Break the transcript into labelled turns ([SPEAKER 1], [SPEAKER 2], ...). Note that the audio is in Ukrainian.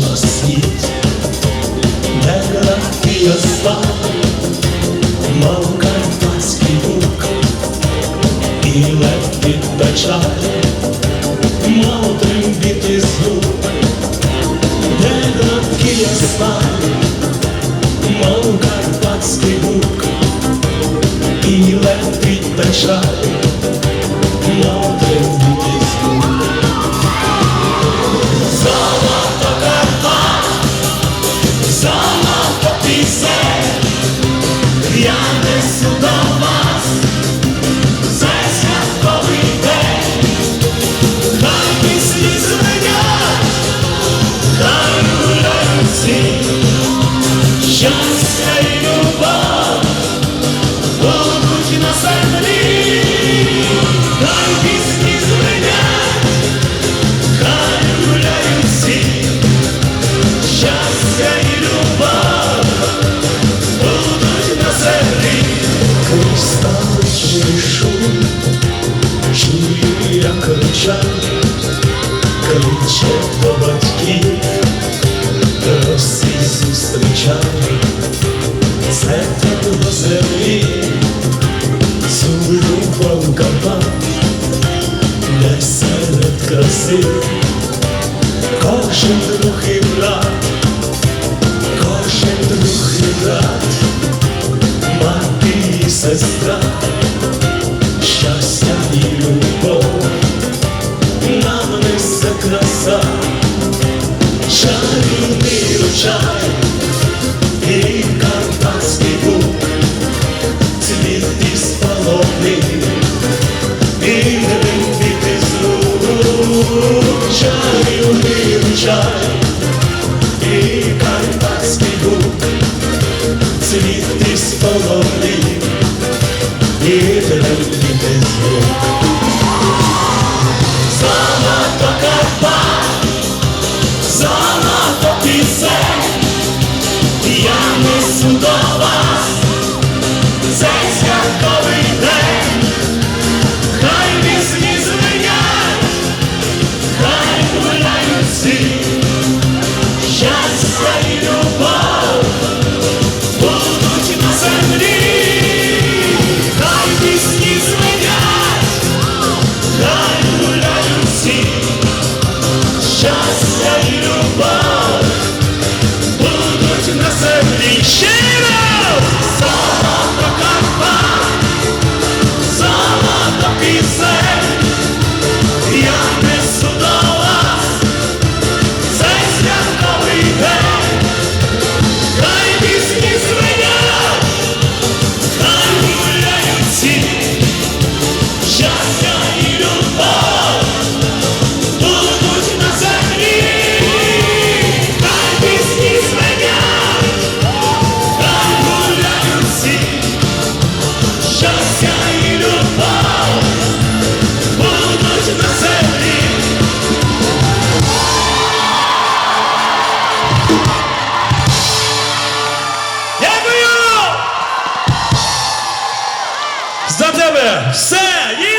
[SPEAKER 1] на світі, де крапки я став, мав карпатський бук, і лев під печаль, мав трембіти звук, де крапки я став, мав. До батьків, росі зустрічали, це до землі, любов капа, де серед краси, ручай, і карпатський бук, цвіт із полони, і трембіти з рук, чарівний ручай, і карпатський бук щастя і любов будуть на
[SPEAKER 2] тебе! Все! Їдемо!